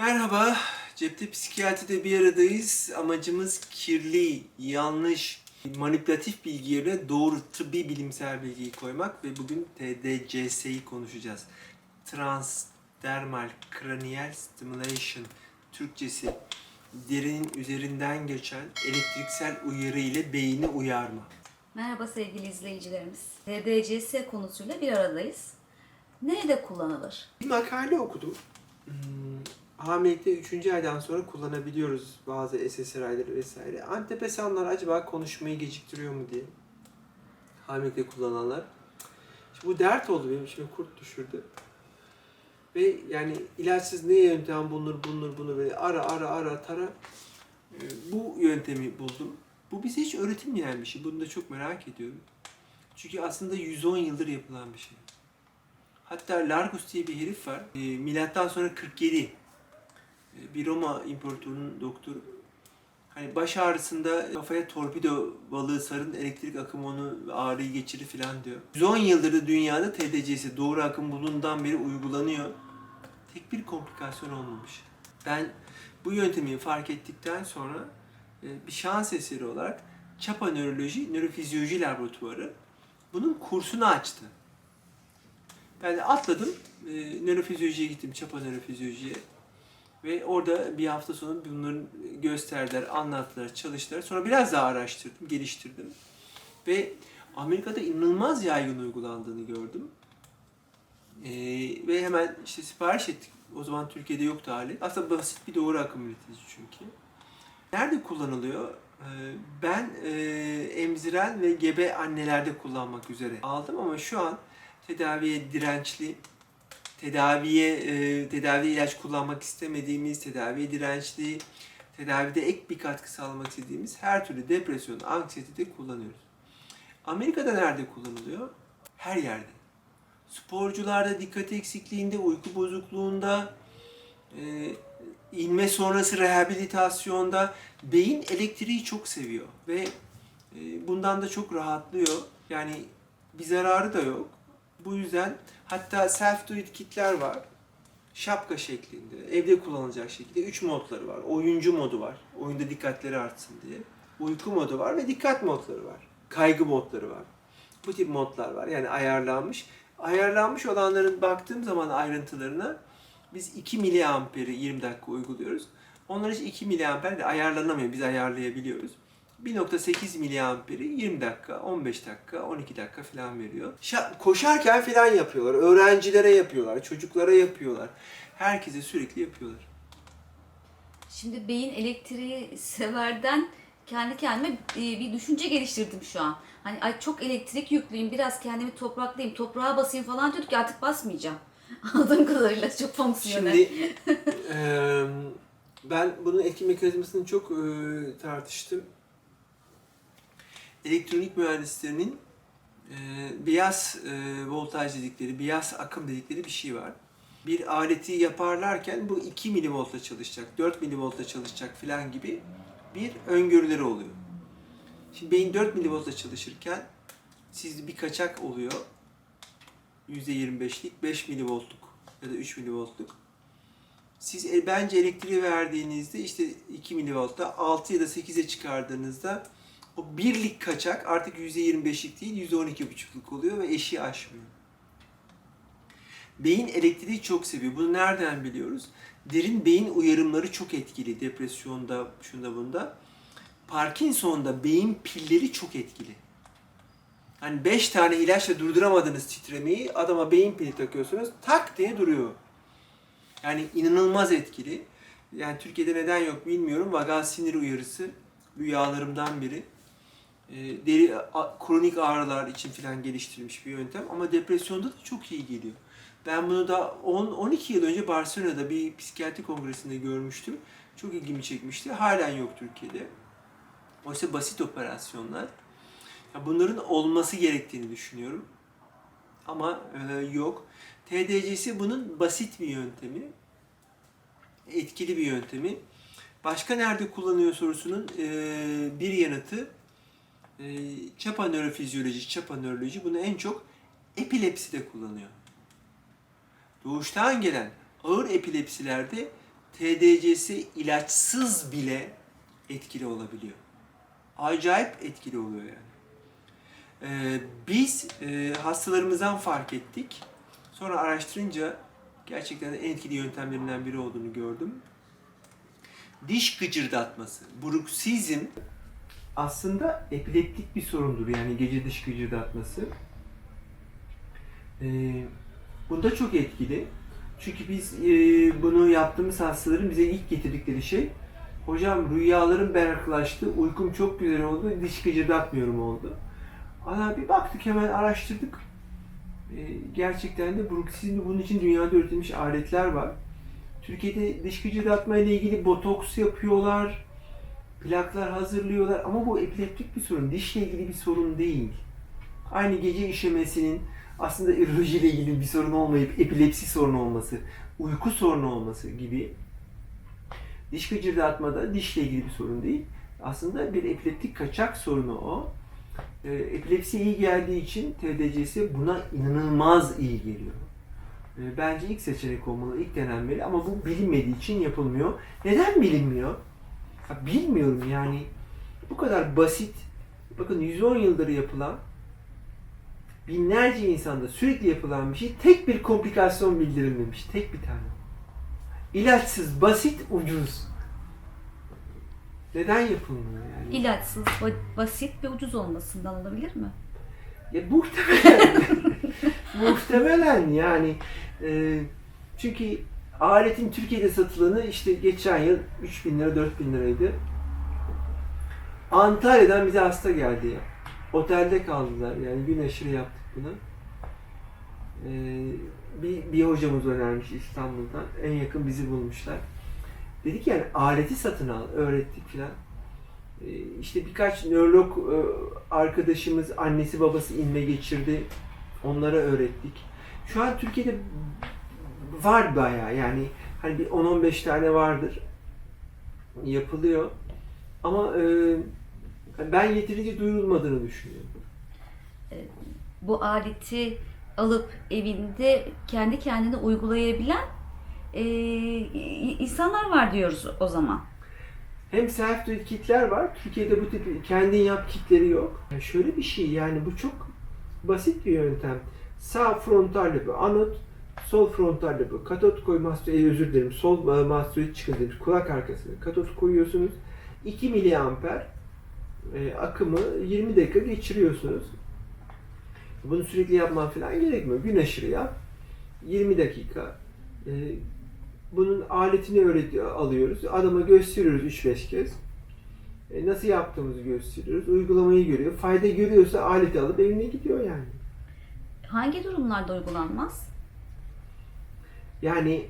Merhaba, Cepte Psikiyatri'de bir aradayız. Amacımız kirli, yanlış, manipülatif bilgi yerine doğru tıbbi bilimsel bilgiyi koymak ve bugün TDCS'yi konuşacağız. Transdermal Cranial Stimulation, Türkçesi derinin üzerinden geçen elektriksel uyarı ile beyni uyarma. Merhaba sevgili izleyicilerimiz. TDCS konusuyla bir aradayız. Nerede kullanılır? Bir makale okudum. Hmm, hamilelikte 3. aydan sonra kullanabiliyoruz bazı SSRI'leri vesaire. Antidepresanlar acaba konuşmayı geciktiriyor mu diye. Hamilelikte kullananlar. Şimdi bu dert oldu benim içime kurt düşürdü. Ve yani ilaçsız ne yöntem bulunur bulunur bunu böyle ara ara ara tara. Ee, Bu yöntemi buldum. Bu bize hiç öğretilmeyen bir şey. Bunu da çok merak ediyorum. Çünkü aslında 110 yıldır yapılan bir şey. Hatta Largus diye bir herif var. E, milattan sonra 47. Bir Roma imparatorunun doktoru. Hani baş ağrısında kafaya torpido balığı sarın elektrik akımı onu ağrıyı geçirir falan diyor. 110 yıldır da dünyada TDC'si doğru akım bulunduğundan beri uygulanıyor. Tek bir komplikasyon olmamış. Ben bu yöntemi fark ettikten sonra e, bir şans eseri olarak Çapa Nöroloji, Nörofizyoloji Laboratuvarı bunun kursunu açtı. Ben de atladım. E, nörofizyolojiye gittim. Çapa nörofizyolojiye. Ve orada bir hafta sonu bunların gösterdiler, anlattılar, çalıştılar. Sonra biraz daha araştırdım, geliştirdim. Ve Amerika'da inanılmaz yaygın uygulandığını gördüm. E, ve hemen işte sipariş ettik. O zaman Türkiye'de yoktu hali. Aslında basit bir doğru akım üretici çünkü. Nerede kullanılıyor? E, Ben e, emziren ve gebe annelerde kullanmak üzere aldım ama şu an tedaviye dirençli, tedaviye e, tedavi ilaç kullanmak istemediğimiz, tedaviye dirençli, tedavide ek bir katkı sağlamak istediğimiz her türlü depresyon, anksiyetede kullanıyoruz. Amerika'da nerede kullanılıyor? Her yerde. Sporcularda dikkat eksikliğinde, uyku bozukluğunda, e, inme sonrası rehabilitasyonda beyin elektriği çok seviyor ve e, bundan da çok rahatlıyor. Yani bir zararı da yok. Bu yüzden hatta self-do-it kitler var. Şapka şeklinde, evde kullanılacak şekilde. Üç modları var. Oyuncu modu var. Oyunda dikkatleri artsın diye. Uyku modu var ve dikkat modları var. Kaygı modları var. Bu tip modlar var. Yani ayarlanmış. Ayarlanmış olanların baktığım zaman ayrıntılarına biz 2 miliamperi 20 dakika uyguluyoruz. Onlar için 2 miliamper de ayarlanamıyor. Biz ayarlayabiliyoruz. 1.8 miliamperi 20 dakika, 15 dakika, 12 dakika falan veriyor. Şa- koşarken falan yapıyorlar. Öğrencilere yapıyorlar, çocuklara yapıyorlar. Herkese sürekli yapıyorlar. Şimdi beyin elektriği severden kendi kendime e, bir düşünce geliştirdim şu an. Hani ay çok elektrik yüklüyüm, biraz kendimi topraklayayım, toprağa basayım falan diyorduk ki artık basmayacağım. Anladığım kadarıyla çok fonksiyonel. Şimdi eee, ben bunun etki mekanizmasını çok eee, tartıştım. Elektronik mühendislerinin eee beyaz eee, voltaj dedikleri, beyaz akım dedikleri bir şey var. Bir aleti yaparlarken bu 2 milivoltla çalışacak, 4 milivoltla çalışacak filan gibi bir öngörüleri oluyor. Şimdi beyin 4 milivoltla çalışırken sizde bir kaçak oluyor. %25'lik 5 milivoltluk ya da 3 milivoltluk. Siz e, bence elektriği verdiğinizde işte 2 milivoltta 6 ya da 8'e çıkardığınızda o birlik kaçak artık %25'lik değil %12,5'luk oluyor ve eşiği aşmıyor. Beyin elektriği çok seviyor. Bunu nereden biliyoruz? Derin beyin uyarımları çok etkili. Depresyonda, şunda bunda. Parkinson'da beyin pilleri çok etkili. Hani 5 tane ilaçla durduramadığınız titremeyi adama beyin pili takıyorsunuz tak diye duruyor. Yani inanılmaz etkili. Yani Türkiye'de neden yok bilmiyorum. Vagal sinir uyarısı rüyalarımdan biri. Ee, deri kronik ağrılar için falan geliştirilmiş bir yöntem ama depresyonda da çok iyi geliyor. Ben bunu da 10-12 yıl önce Barcelona'da bir psikiyatri kongresinde görmüştüm. Çok ilgimi çekmişti. Halen yok Türkiye'de. Oysa basit operasyonlar. Ya bunların olması gerektiğini düşünüyorum. Ama e, yok. TDC'si bunun basit bir yöntemi. Etkili bir yöntemi. Başka nerede kullanıyor sorusunun e, bir yanıtı çapa nörofizyoloji, çapa nöroloji bunu en çok epilepside kullanıyor. Doğuştan gelen ağır epilepsilerde TDC'si ilaçsız bile etkili olabiliyor. Acayip etkili oluyor yani. Ee, biz e, hastalarımızdan fark ettik. Sonra araştırınca gerçekten en etkili yöntemlerinden biri olduğunu gördüm. Diş gıcırdatması, bruksizm aslında epileptik bir sorundur yani gece diş gıcırdatması. Ee, bunda çok etkili. Çünkü biz e, bunu yaptığımız hastaların bize ilk getirdikleri şey Hocam rüyalarım berraklaştı, uykum çok güzel oldu, diş gıcırdatmıyorum oldu. Ana bir baktık hemen araştırdık. Ee, gerçekten de bruksizmli bunun için dünyada üretilmiş aletler var. Türkiye'de dış gıcırdatma ile ilgili botoks yapıyorlar, plaklar hazırlıyorlar ama bu epileptik bir sorun, dişle ilgili bir sorun değil. Aynı gece işemesinin aslında ile ilgili bir sorun olmayıp epilepsi sorunu olması, uyku sorunu olması gibi diş gıcırdatmada dişle ilgili bir sorun değil. Aslında bir epileptik kaçak sorunu o. E, epilepsi iyi geldiği için TDC'si buna inanılmaz iyi geliyor. E, bence ilk seçenek olmalı, ilk denenmeli ama bu bilinmediği için yapılmıyor. Neden bilinmiyor? Ha, bilmiyorum yani. Bu kadar basit, bakın 110 yıldır yapılan, binlerce insanda sürekli yapılan bir şey tek bir komplikasyon bildirilmemiş. Tek bir tane. İlaçsız, basit, ucuz. Neden yapılmıyor yani? İlaçsız, ba- basit ve ucuz olmasından olabilir mi? Ya muhtemelen. muhtemelen yani. E, çünkü aletin Türkiye'de satılanı işte geçen yıl 3000 lira 4000 liraydı. Antalya'dan bize hasta geldi. Otelde kaldılar yani gün aşırı yaptık bunu. E, bir, bir hocamız önermiş İstanbul'dan. En yakın bizi bulmuşlar. Dedik yani aleti satın al, öğrettik filan. Ee, işte birkaç nörolog e, arkadaşımız annesi babası inme geçirdi. Onlara öğrettik. Şu an Türkiye'de var bayağı yani hani bir 10-15 tane vardır. Yapılıyor. Ama e, ben yeterince duyurulmadığını düşünüyorum. Bu aleti alıp evinde kendi kendine uygulayabilen e, insanlar var diyoruz o zaman. Hem self-do kitler var. Türkiye'de bu tip kendin yap kitleri yok. Yani şöyle bir şey yani bu çok basit bir yöntem. Sağ frontal lobu anot, sol frontal lobu katot koyması, e, özür dilerim sol e, mastoid çıkıntıdır. Kulak arkasına katot koyuyorsunuz. 2 miliamper e, akımı 20 dakika geçiriyorsunuz. Bunu sürekli yapman falan gerekmiyor. Gün aşırı yap. 20 dakika. E, bunun aletini öğretiyor, alıyoruz. Adama gösteriyoruz 3-5 kez. E, nasıl yaptığımızı gösteriyoruz. Uygulamayı görüyor. Fayda görüyorsa aleti alıp evine gidiyor yani. Hangi durumlarda uygulanmaz? Yani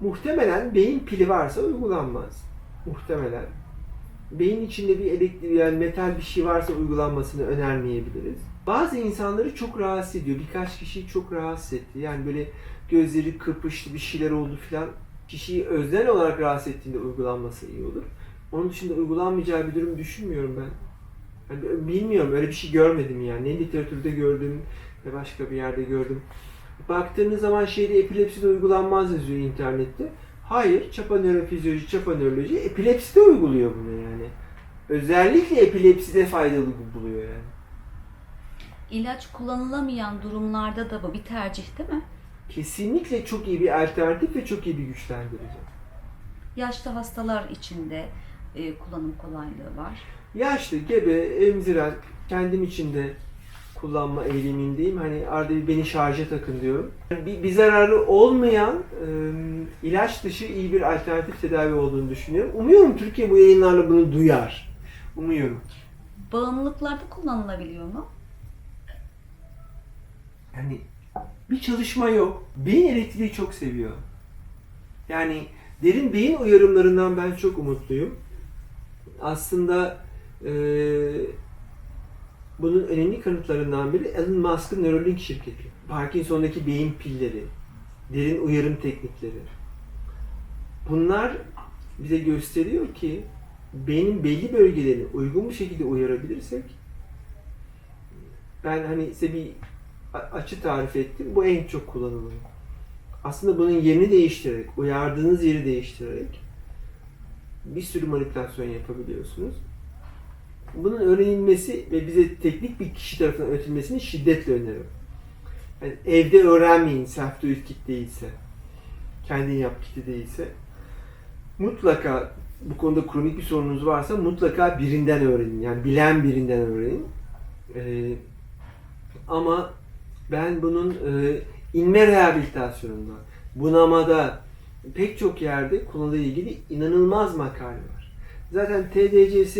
muhtemelen beyin pili varsa uygulanmaz. Muhtemelen. Beyin içinde bir elektrik yani metal bir şey varsa uygulanmasını önermeyebiliriz. Bazı insanları çok rahatsız ediyor. Birkaç kişiyi çok rahatsız etti. Yani böyle gözleri kırpıştı, bir şeyler oldu filan. Kişiyi özel olarak rahatsız ettiğinde uygulanması iyi olur. Onun dışında uygulanmayacağı bir durum düşünmüyorum ben. Yani bilmiyorum öyle bir şey görmedim yani. Ne literatürde gördüm ne başka bir yerde gördüm. Baktığınız zaman şeyde epilepside uygulanmaz yazıyor internette. Hayır, çapa nörofizyoloji, çapa nöroloji epilepside uyguluyor bunu yani. Özellikle epilepside faydalı buluyor yani. İlaç kullanılamayan durumlarda da bu bir tercih değil mi? Kesinlikle çok iyi bir alternatif ve çok iyi bir güçlendirici. Yaşlı hastalar için de e, kullanım kolaylığı var. Yaşlı, gebe, emziren, kendim için de kullanma eğilimindeyim. Hani arada bir beni şarja takın diyorum. Bir, bir zararı olmayan e, ilaç dışı iyi bir alternatif tedavi olduğunu düşünüyorum. Umuyorum Türkiye bu yayınlarla bunu duyar. Umuyorum. Bağımlılıklarda kullanılabiliyor mu? Yani bir çalışma yok. Beyin elektriği çok seviyor. Yani derin beyin uyarımlarından ben çok umutluyum. Aslında e, bunun önemli kanıtlarından biri Elon Musk'ın Neuralink şirketi. Parkinson'daki beyin pilleri, derin uyarım teknikleri. Bunlar bize gösteriyor ki beynin belli bölgelerini uygun bir şekilde uyarabilirsek ben hani size bir açı tarif ettim. Bu en çok kullanılan. aslında bunun yerini değiştirerek, uyardığınız yeri değiştirerek bir sürü manipülasyon yapabiliyorsunuz. Bunun öğrenilmesi ve bize teknik bir kişi tarafından öğretilmesini şiddetle öneriyorum. Yani evde öğrenmeyin self-do-it kit değilse, kendin yap kiti değilse. Mutlaka bu konuda kronik bir sorununuz varsa mutlaka birinden öğrenin. Yani bilen birinden öğrenin. Ee, ama ben bunun e, inme rehabilitasyonunda, bunamada pek çok yerde kullanıla ilgili inanılmaz makale var. Zaten TDCS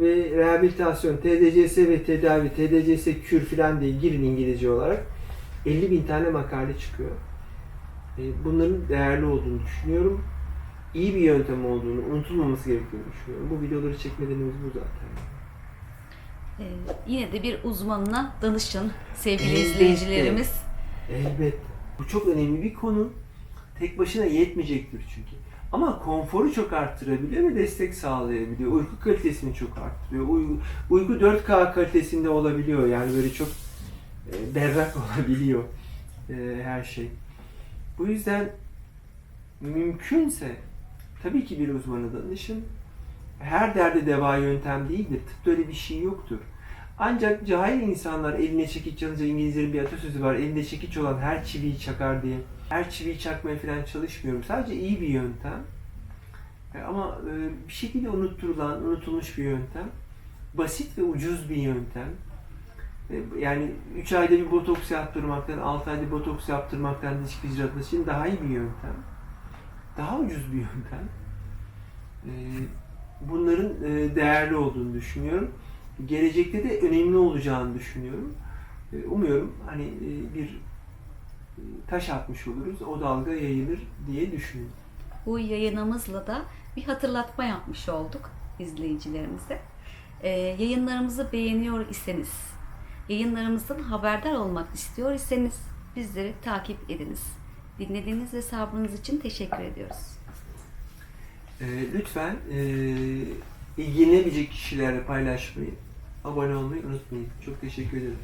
ve rehabilitasyon, TDCS ve tedavi, TDCS kür filan diye girin İngilizce olarak 50 bin tane makale çıkıyor. E, Bunların değerli olduğunu düşünüyorum. İyi bir yöntem olduğunu, unutulmaması gerektiğini düşünüyorum. Bu videoları çekme nedenimiz bu zaten. Ee, yine de bir uzmanına danışın sevgili Elbette. izleyicilerimiz. Elbette. Bu çok önemli bir konu. Tek başına yetmeyecektir çünkü. Ama konforu çok arttırabiliyor ve destek sağlayabiliyor. Uyku kalitesini çok arttırıyor. Uyku, uyku 4K kalitesinde olabiliyor. Yani böyle çok e, berrak olabiliyor e, her şey. Bu yüzden mümkünse tabii ki bir uzmana danışın. Her derde deva yöntem değildir. Tıpta öyle bir şey yoktur. Ancak cahil insanlar eline çekiç çalınca İngilizlerin bir atasözü var. Elinde çekiç olan her çiviyi çakar diye. Her çiviyi çakmaya falan çalışmıyorum. Sadece iyi bir yöntem. E, Ama e, bir şekilde unutturulan, unutulmuş bir yöntem. Basit ve ucuz bir yöntem. E, Yani 3 ayda bir botoks yaptırmaktan, 6 ayda botoks yaptırmaktan diş hicratı için daha iyi bir yöntem. Daha ucuz bir yöntem. Bunların değerli olduğunu düşünüyorum gelecekte de önemli olacağını düşünüyorum. E, Umuyorum hani e, bir e, taş atmış oluruz, o dalga yayılır diye düşünüyorum. Bu yayınımızla da bir hatırlatma yapmış olduk izleyicilerimize. Ee, yayınlarımızı beğeniyor iseniz, yayınlarımızdan haberdar olmak istiyor iseniz bizleri takip ediniz. Dinlediğiniz ve sabrınız için teşekkür ediyoruz. E, Lütfen e, ilgilenebilecek kişilerle paylaşmayı, abone olmayı unutmayın. Çok teşekkür ederim.